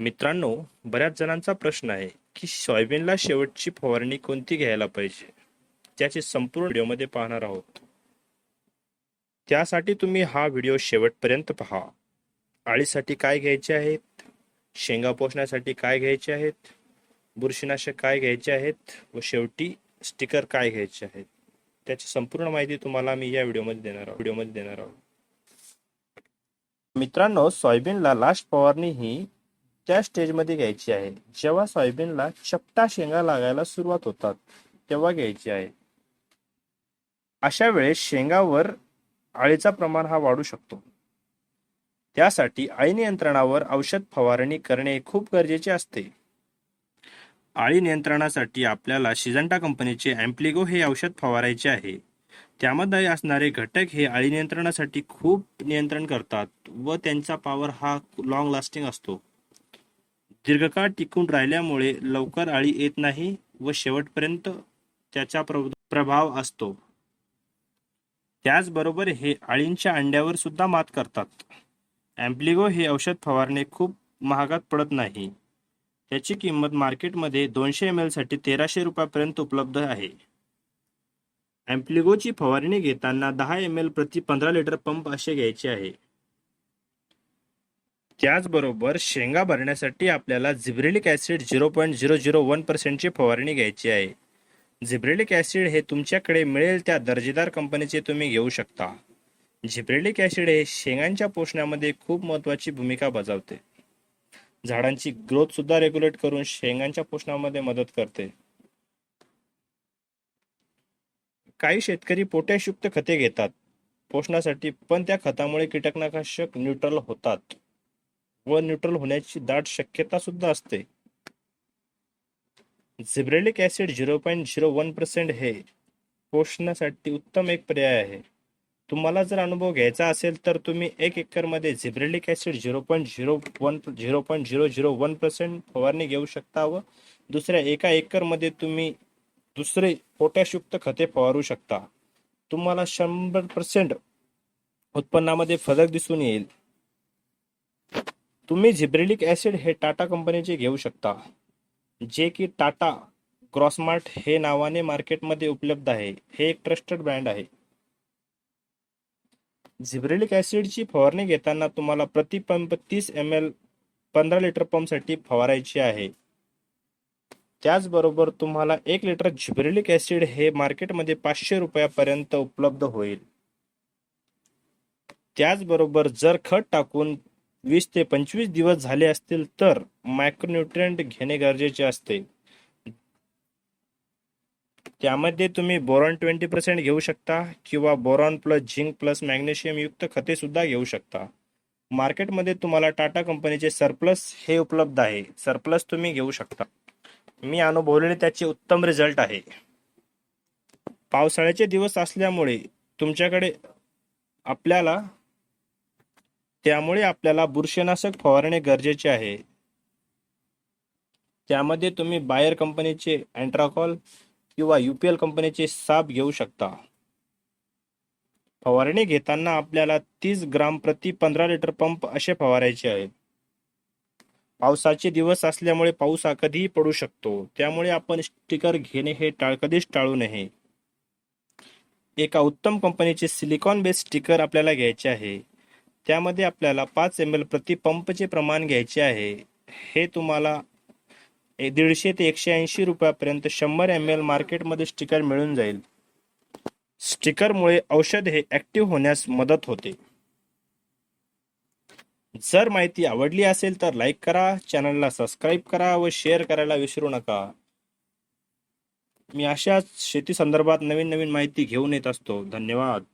मित्रांनो बऱ्याच जणांचा प्रश्न आहे की सोयाबीनला शेवटची फवारणी कोणती घ्यायला पाहिजे? त्याचे संपूर्ण व्हिडिओमध्ये पाहणार आहोत. त्यासाठी तुम्ही हा व्हिडिओ शेवटपर्यंत पहा. आळीसाठी काय घ्यायचे आहेत? शेंगा पोसण्यासाठी काय घ्यायचे आहेत? बुरशीनाशक काय घ्यायचे आहेत? व शेवटी स्टिकर काय घ्यायचे आहेत? त्याची संपूर्ण माहिती तुम्हाला मी या व्हिडिओमध्ये देणार आहोत व्हिडिओमध्ये देणार आहोत मित्रांनो सोयाबीनला लास्ट फवारणी ही त्या स्टेजमध्ये घ्यायची आहे. जेव्हा सोयाबीनला चपटा शेंगा लागायला सुरुवात होतात तेव्हा घ्यायची आहे. अशा वेळेस शेंगावर आळीचा प्रमाण हा वाढू शकतो. त्यासाठी आळी नियंत्रणावर औषध फवारणी करणे खूप गरजेचे असते. आळी नियंत्रणासाठी आपल्याला शिजंटा कंपनीचे अँप्लिगो हे औषध फवारायचे आहे. त्यामध्ये असणारे घटक हे आळी नियंत्रणासाठी खूप नियंत्रण करतात व त्यांचा पॉवर हा लॉंग लास्टिंग असतो. दीर्घकाळ टिकून राहिल्यामुळे लवकर आळी येत नाही व शेवटपर्यंत त्याचा प्रभाव असतो. त्याचबरोबर हे आळींच्या अंड्यावर सुद्धा मात करतात. अँप्लिगो हे औषध फवारणे खूप महागात पडत नाही. त्याची किंमत मार्केटमध्ये दोनशे एमसाठी तेराशे रुपयापर्यंत उपलब्ध आहे. अँप्लिगोची फवारणी घेताना दहा एम एल प्रति पंधरा लिटर पंप असे घ्यायचे आहे. त्याचबरोबर शेंगा भरण्यासाठी आपल्याला gibberellic acid zero point zero zero one पर्सेंटची फवारणी घ्यायची आहे. झिब्रेलिक ॲसिड हे तुमच्याकडे मिळेल त्या दर्जेदार कंपनीचे तुम्ही घेऊ शकता. झिब्रेलिक ॲसिड हे शेंगांच्या पोषणामध्ये खूप महत्त्वाची भूमिका बजावते. झाडांची ग्रोथ सुद्धा रेग्युलेट करून शेंगांच्या पोषणामध्ये मदत करते. काही शेतकरी पोटॅशयुक्त खते घेतात. पोषणासाठी पण त्या खतामुळे कीटकनाशक न्यूट्रल होतात. व न्यूट्रल होण्याची दाट शक्यता सुद्धा असते. Gibberellic acid zero point zero one percent हे पोषणासाठी उत्तम एक पर्याय आहे. तुम्हाला जर अनुभव घ्यायचा असेल तर तुम्ही एक एकरमध्ये gibberellic acid zero point zero one zero point zero zero one percent फवारणी घेऊ शकता व दुसऱ्या एका एकरमध्ये तुम्ही दुसरे पोटॅशयुक्त खते फवारू शकता. तुम्हाला शंभर पर्सेंट उत्पन्नामध्ये फरक दिसून येईल. तुम्ही झिब्रेलिक ॲसिड हे टाटा कंपनीचे घेऊ शकता जे की टाटा क्रॉसमार्ट हे नावाने मार्केटमध्ये उपलब्ध आहे. हे एक ट्रस्टेड ब्रँड आहे. झिब्रेलिक ॲसिडची फवारणी घेताना तुम्हाला प्रति पंप तीस एम एल पंधरा लिटर पंपसाठी फवारायची आहे. त्याचबरोबर तुम्हाला एक लिटर झिब्रेलिक ॲसिड हे मार्केटमध्ये पाचशे रुपयापर्यंत उपलब्ध होईल. त्याचबरोबर जर खत टाकून वीस ते पंचवीस दिवस झाले असतील तर मायक्रोन्युट्रियंट घेणे गरजेचे असते. त्यामध्ये तुम्ही बोरॉन ट्वेंटी पर्सेंट घेऊ शकता किंवा boron plus zinc plus magnesium युक्त खते सुद्धा घेऊ शकता. मार्केटमध्ये तुम्हाला टाटा कंपनीचे सरप्लस हे उपलब्ध आहे. सरप्लस तुम्ही घेऊ शकता. मी अनुभवलेले त्याचे उत्तम रिझल्ट आहे. पावसाळ्याचे दिवस असल्यामुळे तुमच्याकडे आपल्याला त्यामुळे आपल्याला बुरशीनाशक फवारणे गरजेचे आहे. त्यामध्ये तुम्ही बायर कंपनीचे अँट्राकॉल किंवा युपीएल कंपनीचे साप घेऊ शकता. फवारणी घेताना आपल्याला तीस ग्राम प्रति पंधरा लिटर पंप असे फवारायचे आहेत पावसाचे दिवस असल्यामुळे पाऊस हा कधीही पडू शकतो. त्यामुळे आपण स्टिकर घेणे हे टाळ कधीच टाळू नये. एका उत्तम कंपनीचे सिलिकॉन बेस्ड स्टिकर आपल्याला घ्यायचे आहे. त्यामध्ये आपल्याला पाच एम एल प्रति पंपचे प्रमाण घ्यायचे आहे. हे तुम्हाला दीडशे ते एकशे ऐंशी रुपयापर्यंत शंभर एम एल मार्केटमध्ये स्टिकर मिळून जाईल. स्टिकरमुळे औषध हे ऍक्टिव्ह होण्यास मदत होते. जर माहिती आवडली असेल तर लाईक करा चॅनलला सबस्क्राईब करा व शेअर करायला विसरू नका. मी अशाच शेती संदर्भात नवीन नवीन माहिती घेऊन येत असतो. धन्यवाद.